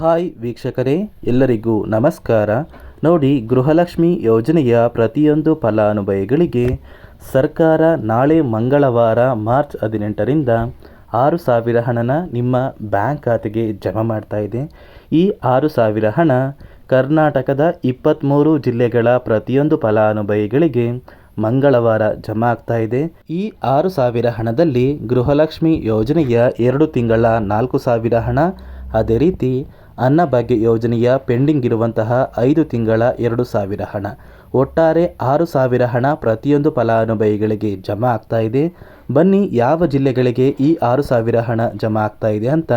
Hi ವೀಕ್ಷಕರೇ, ಎಲ್ಲರಿಗೂ ನಮಸ್ಕಾರ. ನೋಡಿ, ಗೃಹಲಕ್ಷ್ಮಿ ಯೋಜನೆಯ ಪ್ರತಿಯೊಂದು ಫಲಾನುಭವಿಗಳಿಗೆ ಸರ್ಕಾರ ನಾಳೆ ಮಂಗಳವಾರ, ಮಾರ್ಚ್ ಹದಿನೆಂಟರಿಂದ ಆರು ಸಾವಿರ ಹಣನ ನಿಮ್ಮ ಬ್ಯಾಂಕ್ ಖಾತೆಗೆ ಜಮಾ ಮಾಡ್ತಾ ಇದೆ. ಈ ಆರು ಸಾವಿರ ಹಣ ಕರ್ನಾಟಕದ ಇಪ್ಪತ್ತ್ಮೂರು ಜಿಲ್ಲೆಗಳ ಪ್ರತಿಯೊಂದು ಫಲಾನುಭವಿಗಳಿಗೆ ಮಂಗಳವಾರ ಜಮಾ ಆಗ್ತಾ ಇದೆ. ಈ ಆರು ಸಾವಿರ ಹಣದಲ್ಲಿ ಗೃಹಲಕ್ಷ್ಮಿ ಯೋಜನೆಯ ಎರಡು ತಿಂಗಳ ನಾಲ್ಕು ಸಾವಿರ ಹಣ, ಅದೇ ರೀತಿ ಅನ್ನಭಾಗ್ಯ ಯೋಜನೆಯ ಪೆಂಡಿಂಗ್ ಇರುವಂತಹ ಐದು ತಿಂಗಳ ಎರಡು ಸಾವಿರ ಹಣ. ಒಟ್ಟಾರೆ ಆರು ಸಾವಿರ ಹಣ ಪ್ರತಿಯೊಂದು ಫಲಾನುಭವಿಗಳಿಗೆ ಜಮಾ ಆಗ್ತಾ ಇದೆ. ಬನ್ನಿ, ಯಾವ ಜಿಲ್ಲೆಗಳಿಗೆ ಈ ಆರು ಸಾವಿರ ಹಣ ಜಮಾ ಆಗ್ತಾ ಇದೆ ಅಂತ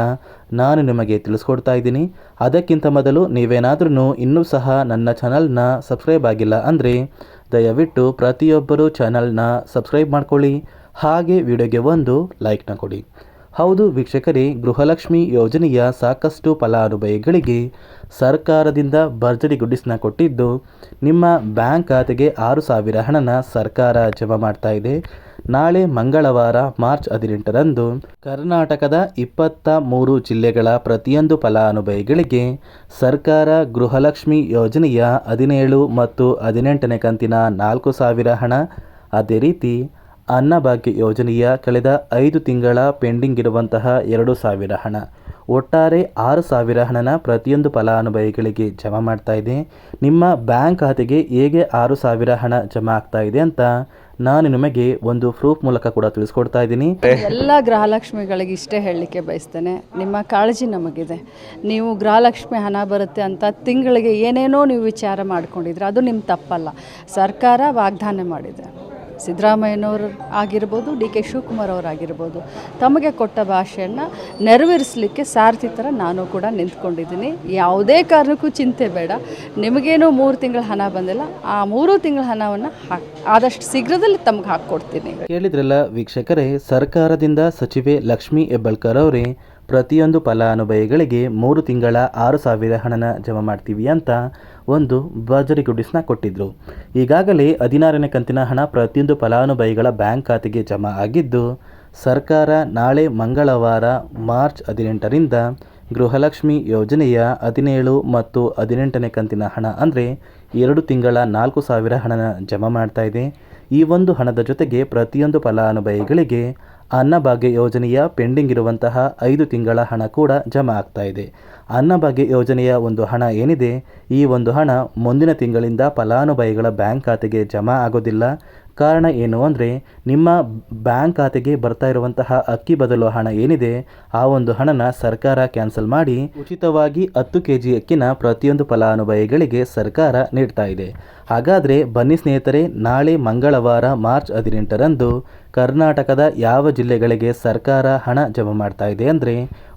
ನಾನು ನಿಮಗೆ ತಿಳಿಸ್ಕೊಡ್ತಾ ಇದ್ದೀನಿ. ಅದಕ್ಕಿಂತ ಮೊದಲು ನೀವೇನಾದ್ರೂ ಇನ್ನೂ ಸಹ ನನ್ನ ಚಾನಲ್ನ ಸಬ್ಸ್ಕ್ರೈಬ್ ಆಗಿಲ್ಲ ಅಂದರೆ ದಯವಿಟ್ಟು ಪ್ರತಿಯೊಬ್ಬರು ಚಾನಲ್ನ ಸಬ್ಸ್ಕ್ರೈಬ್ ಮಾಡ್ಕೊಳ್ಳಿ. ಹಾಗೆ ವಿಡಿಯೋಗೆ ಒಂದು ಲೈಕ್ನ ಕೊಡಿ. ಹೌದು ವೀಕ್ಷಕರೇ, ಗೃಹಲಕ್ಷ್ಮಿ ಯೋಜನೆಯ ಸಾಕಷ್ಟು ಫಲಾನುಭವಿಗಳಿಗೆ ಸರ್ಕಾರದಿಂದ ಭರ್ಜರಿ ಗುಡ್ಡಿಸ್ನ ಕೊಟ್ಟಿದ್ದು, ನಿಮ್ಮ ಬ್ಯಾಂಕ್ ಖಾತೆಗೆ ಆರು ಸಾವಿರ ಹಣನ ಸರ್ಕಾರ ಜಮಾ ಮಾಡ್ತಾ ಇದೆ. ನಾಳೆ ಮಂಗಳವಾರ, ಮಾರ್ಚ್ ಹದಿನೆಂಟರಂದು, ಕರ್ನಾಟಕದ ಇಪ್ಪತ್ತ ಮೂರು ಜಿಲ್ಲೆಗಳ ಪ್ರತಿಯೊಂದು ಫಲಾನುಭವಿಗಳಿಗೆ ಸರ್ಕಾರ ಗೃಹಲಕ್ಷ್ಮಿ ಯೋಜನೆಯ ಹದಿನೇಳು ಮತ್ತು ಹದಿನೆಂಟನೇ ಕಂತಿನ ನಾಲ್ಕು ಸಾವಿರ ಹಣ. ಅದೇ ರೀತಿ ಅನ್ನಭಾಗ್ಯ ಯೋಜನೆಯ ಕಳೆದ ಐದು ತಿಂಗಳ ಪೆಂಡಿಂಗ್ ಇರುವಂತಹ ಎರಡು ಸಾವಿರ ಹಣ. ಒಟ್ಟಾರೆ ಆರು ಸಾವಿರ ಹಣನ ಪ್ರತಿಯೊಂದು ಫಲಾನುಭವಿಗಳಿಗೆ ಜಮಾ ಮಾಡ್ತಾ ಇದೆ. ನಿಮ್ಮ ಬ್ಯಾಂಕ್ ಖಾತೆಗೆ ಹೇಗೆ ಆರು ಸಾವಿರ ಹಣ ಜಮಾ ಆಗ್ತಾ ಇದೆ ಅಂತ ನಾನು ನಿಮಗೆ ಒಂದು ಪ್ರೂಫ್ ಮೂಲಕ ಕೂಡ ತಿಳಿಸ್ಕೊಡ್ತಾ ಇದ್ದೀನಿ. ಎಲ್ಲ ಗೃಹಲಕ್ಷ್ಮಿಗಳಿಗೆ ಇಷ್ಟೇ ಹೇಳಲಿಕ್ಕೆ ಬಯಸ್ತೇನೆ. ನಿಮ್ಮ ಕಾಳಜಿ ನಮಗಿದೆ. ನೀವು ಗೃಹಲಕ್ಷ್ಮಿ ಹಣ ಬರುತ್ತೆ ಅಂತ ತಿಂಗಳಿಗೆ ಏನೇನೋ ನೀವು ವಿಚಾರ ಮಾಡ್ಕೊಂಡಿದ್ರೆ ಅದು ನಿಮ್ಮ ತಪ್ಪಲ್ಲ. ಸರ್ಕಾರ ವಾಗ್ದಾನ ಮಾಡಿದೆ. ಸಿದ್ದರಾಮಯ್ಯನವರು ಆಗಿರ್ಬೋದು, ಡಿ ಕೆ ಶಿವಕುಮಾರ್ ಅವರಾಗಿರ್ಬೋದು ತಮಗೆ ಕೊಟ್ಟ ಭಾಷೆಯನ್ನು ನೆರವೇರಿಸಲಿಕ್ಕೆ ಸಾರಥಿ ಥರ ನಾನು ಕೂಡ ನಿಂತ್ಕೊಂಡಿದ್ದೀನಿ. ಯಾವುದೇ ಕಾರಣಕ್ಕೂ ಚಿಂತೆ ಬೇಡ. ನಿಮಗೇನು ಮೂರು ತಿಂಗಳ ಹಣ ಬಂದಿಲ್ಲ. ಆ ಮೂರು ತಿಂಗಳ ಹಣವನ್ನು ಆದಷ್ಟು ಶೀಘ್ರದಲ್ಲಿ ತಮಗೆ ಹಾಕ್ಕೊಡ್ತೀನಿ. ಕೇಳಿದ್ರಲ್ಲ ವೀಕ್ಷಕರೇ, ಸರ್ಕಾರದಿಂದ ಸಚಿವೆ ಲಕ್ಷ್ಮೀ ಹೆಬ್ಬಳ್ಕರ್ ಅವರೇ ಪ್ರತಿಯೊಂದು ಫಲಾನುಭವಿಗಳಿಗೆ ಮೂರು ತಿಂಗಳ ಆರು ಸಾವಿರ ಹಣನ ಜಮಾ ಮಾಡ್ತೀವಿ ಅಂತ ಒಂದು ಭರ್ಜರಿ ಗುಡಿಸ್ನ ಕೊಟ್ಟಿದ್ರು. ಈಗಾಗಲೇ ಹದಿನಾರನೇ ಕಂತಿನ ಹಣ ಪ್ರತಿಯೊಂದು ಫಲಾನುಭವಿಗಳ ಬ್ಯಾಂಕ್ ಖಾತೆಗೆ ಜಮಾ ಆಗಿದ್ದು, ಸರ್ಕಾರ ನಾಳೆ ಮಂಗಳವಾರ ಮಾರ್ಚ್ ಹದಿನೆಂಟರಿಂದ ಗೃಹಲಕ್ಷ್ಮಿ ಯೋಜನೆಯ ಹದಿನೇಳು ಮತ್ತು ಹದಿನೆಂಟನೇ ಕಂತಿನ ಹಣ ಅಂದರೆ ಎರಡು ತಿಂಗಳ ನಾಲ್ಕು ಸಾವಿರ ಹಣನ ಜಮಾ ಮಾಡ್ತಾ ಈ ಒಂದು ಹಣದ ಜೊತೆಗೆ ಪ್ರತಿಯೊಂದು ಫಲಾನುಭವಿಗಳಿಗೆ ಅನ್ನಭಾಗ್ಯ ಯೋಜನೆಯ ಪೆಂಡಿಂಗ್ ಇರುವಂತಹ ಐದು ತಿಂಗಳ ಹಣ ಕೂಡ ಜಮಾ ಆಗ್ತಾ ಇದೆ. ಅನ್ನಭಾಗ್ಯ ಯೋಜನೆಯ ಒಂದು ಹಣ ಏನಿದೆ? ಈ ಒಂದು ಹಣ ಮುಂದಿನ ತಿಂಗಳಿಂದ ಫಲಾನುಭವಿಗಳ ಬ್ಯಾಂಕ್ ಖಾತೆಗೆ ಜಮಾ ಆಗೋದಿಲ್ಲ. ಕಾರಣ ಏನು ಅಂದರೆ, ನಿಮ್ಮ ಬ್ಯಾಂಕ್ ಖಾತೆಗೆ ಬರ್ತಾ ಇರುವಂತಹ ಅಕ್ಕಿ ಬದಲು ಹಣ ಏನಿದೆ, ಆ ಒಂದು ಹಣನ ಸರ್ಕಾರ ಕ್ಯಾನ್ಸಲ್ ಮಾಡಿ, ಉಚಿತವಾಗಿ ಹತ್ತು ಕೆ ಜಿ ಅಕ್ಕಿನ ಪ್ರತಿಯೊಂದು ಫಲಾನುಭವಿಗಳಿಗೆ ಸರ್ಕಾರ ನೀಡ್ತಾ ಇದೆ. ಹಾಗಾದರೆ ಬನ್ನಿ ಸ್ನೇಹಿತರೆ, ನಾಳೆ ಮಂಗಳವಾರ ಮಾರ್ಚ್ ಹದಿನೆಂಟರಂದು ಕರ್ನಾಟಕದ ಯಾವ ಜಿಲ್ಲೆಗಳಿಗೆ ಸರ್ಕಾರ ಹಣ ಜಮಾ ಮಾಡ್ತಾ ಇದೆ ಅಂದರೆ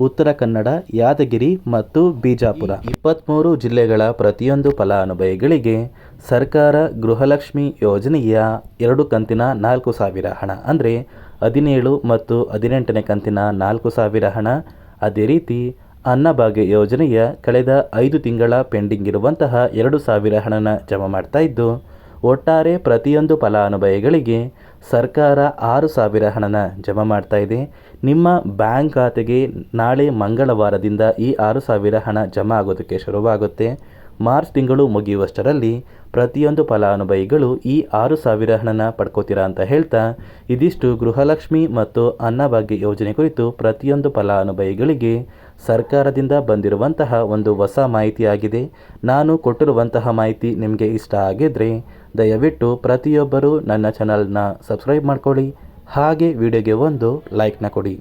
ಉತ್ತರ ಕನ್ನಡ, ಯಾದಗಿರಿ ಮತ್ತು ಬಿಜಾಪುರ. ಇಪ್ಪತ್ತ್ಮೂರು ಜಿಲ್ಲೆಗಳ ಪ್ರತಿಯೊಂದು ಫಲಾನುಭವಿಗಳಿಗೆ ಸರ್ಕಾರ ಗೃಹಲಕ್ಷ್ಮಿ ಯೋಜನೆಯ ಎರಡು ಕಂತಿನ ನಾಲ್ಕು ಸಾವಿರ ಹಣ. ಅಂದರೆ ಹದಿನೇಳು ಮತ್ತು ಹದಿನೆಂಟನೇ ಕಂತಿನ ನಾಲ್ಕು ಸಾವಿರ ಹಣ. ಅದೇ ರೀತಿ ಅನ್ನಭಾಗ್ಯ ಯೋಜನೆಯ ಕಳೆದ ಐದು ತಿಂಗಳ ಪೆಂಡಿಂಗ್ ಇರುವಂತಹ ಎರಡು ಸಾವಿರ ಹಣನ ಜಮಾ ಮಾಡ್ತಾ ಇದ್ದು ಒಟ್ಟಾರೆ ಪ್ರತಿಯೊಂದು ಫಲಾನುಭವಿಗಳಿಗೆ ಸರ್ಕಾರ ಆರು ಸಾವಿರ ಹಣನ ಜಮಾ ಮಾಡ್ತಾ ಇದೆ. ನಿಮ್ಮ ಬ್ಯಾಂಕ್ ಖಾತೆಗೆ ನಾಳೆ ಮಂಗಳವಾರದಿಂದ ಈ ಆರು ಸಾವಿರ ಹಣ ಜಮಾ ಆಗೋದಕ್ಕೆ ಶುರುವಾಗುತ್ತೆ. ಮಾರ್ಚ್ ತಿಂಗಳು ಮುಗಿಯುವಷ್ಟರಲ್ಲಿ ಪ್ರತಿಯೊಂದು ಫಲಾನುಭವಿಗಳು ಈ ಆರು ಸಾವಿರ ಹಣನ ಪಡ್ಕೋತೀರಾ ಅಂತ ಹೇಳ್ತಾ, ಇದಿಷ್ಟು ಗೃಹಲಕ್ಷ್ಮಿ ಮತ್ತು ಅನ್ನಭಾಗ್ಯ ಯೋಜನೆ ಕುರಿತು ಪ್ರತಿಯೊಂದು ಫಲಾನುಭವಿಗಳಿಗೆ ಸರ್ಕಾರದಿಂದ ಬಂದಿರುವಂತಹ ಒಂದು ಹೊಸ ಮಾಹಿತಿಯಾಗಿದೆ. ನಾನು ಕೊಟ್ಟಿರುವಂತಹ ಮಾಹಿತಿ ನಿಮಗೆ ಇಷ್ಟ ಆಗಿದ್ದರೆ ದಯವಿಟ್ಟು ಪ್ರತಿಯೊಬ್ಬರೂ ನನ್ನ ಚಾನಲ್ನ ಸಬ್ಸ್ಕ್ರೈಬ್ ಮಾಡ್ಕೊಳ್ಳಿ. ಹಾಗೆ ವಿಡಿಯೋಗೆ ಒಂದು ಲೈಕ್ನ ಕೊಡಿ.